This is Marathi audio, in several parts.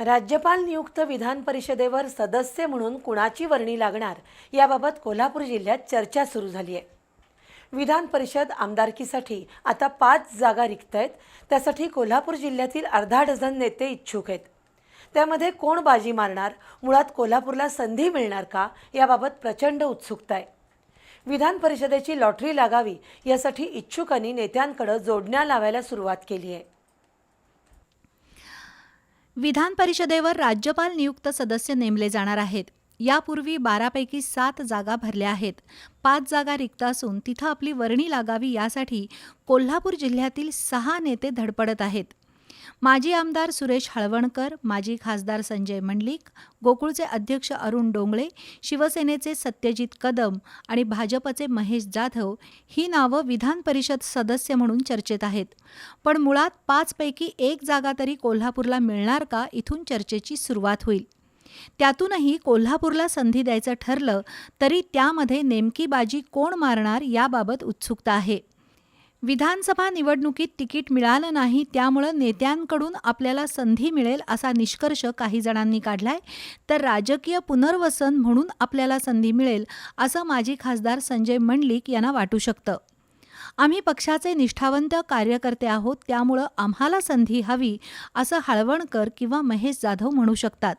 राज्यपाल नियुक्त विधान परिषदेवर सदस्य म्हणून कुणाची वर्णी लागणार याबाबत कोल्हापूर जिल्ह्यात चर्चा सुरू झाली आहे. विधान परिषद आमदारकीसाठी आता पाच जागा रिक्त आहेत त्यासाठी कोल्हापूर जिल्ह्यातील अर्धा डझन नेते इच्छुक आहेत. त्यामध्ये कोण बाजी मारणार? मुळात कोल्हापूरला संधी मिळणार का? याबाबत प्रचंड उत्सुकता आहे. विधान परिषदेची लॉटरी लागावी यासाठी इच्छुकांनी नेत्यांकडे जोडण्या लावायला सुरुवात केली आहे. विधान परिषदेवर राज्यपाल नियुक्त सदस्य नेमले जाणार आहेत. यापूर्वी बारापैकी सात जागा भरल्या आहेत. पाच जागा रिक्त असून तिथं आपली वर्णी लागावी यासाठी कोल्हापूर जिल्ह्यातील सहा नेते धडपडत आहेत. माजी आमदार सुरेश हळवणकर माजी खासदार संजय मंडलिक गोकुळचे अध्यक्ष अरुण डोंगळे शिवसेनेचे सत्यजित कदम आणि भाजपचे महेश जाधव ही नावं विधान परिषद सदस्य म्हणून चर्चेत आहेत. पण मुळात पाचपैकी एक जागा तरी कोल्हापूरला मिळणार का इथून चर्चेची सुरुवात होईल. त्यातूनही कोल्हापूरला संधी द्यायचं ठरलं तरी त्यामध्ये नेमकी बाजी कोण मारणार याबाबत उत्सुकता आहे. विधानसभा निवडणुकीत तिकीट मिळालं नाही त्यामुळं नेत्यांकडून आपल्याला संधी मिळेल असा निष्कर्ष काही जणांनी काढलाय. तर राजकीय पुनर्वसन म्हणून आपल्याला संधी मिळेल असं माजी खासदार संजय मंडलिक यांना वाटू शकतं. आम्ही पक्षाचे निष्ठावंत कार्यकर्ते आहोत त्यामुळं आम्हाला संधी हवी असं हळवणकर किंवा महेश जाधव म्हणू शकतात.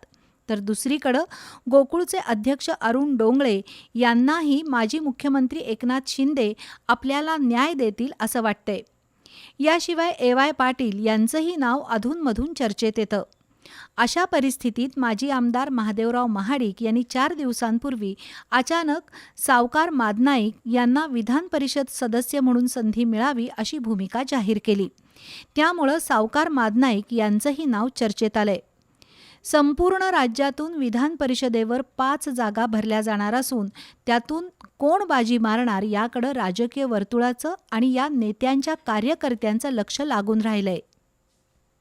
तर दुसरीकडं गोकुळचे अध्यक्ष अरुण डोंगळे यांनाही माजी मुख्यमंत्री एकनाथ शिंदे आपल्याला न्याय देतील असं वाटतंय. याशिवाय ए वाय पाटील यांचंही नाव अधूनमधून चर्चेत येतं. अशा परिस्थितीत माजी आमदार महादेवराव महाडिक यांनी चार दिवसांपूर्वी अचानक सावकार मादनाईक यांना विधान परिषद सदस्य म्हणून संधी मिळावी अशी भूमिका जाहीर केली. त्यामुळं सावकार मादनाईक यांचंही नाव चर्चेत आलंय. संपूर्ण राज्यातून विधान परिषदेवर पाच जागा भरल्या जाणार असून त्यातून कोण बाजी मारणार याकडं राजकीय वर्तुळाचं आणि या नेत्यांच्या कार्यकर्त्यांचं लक्ष लागून राहिलंय.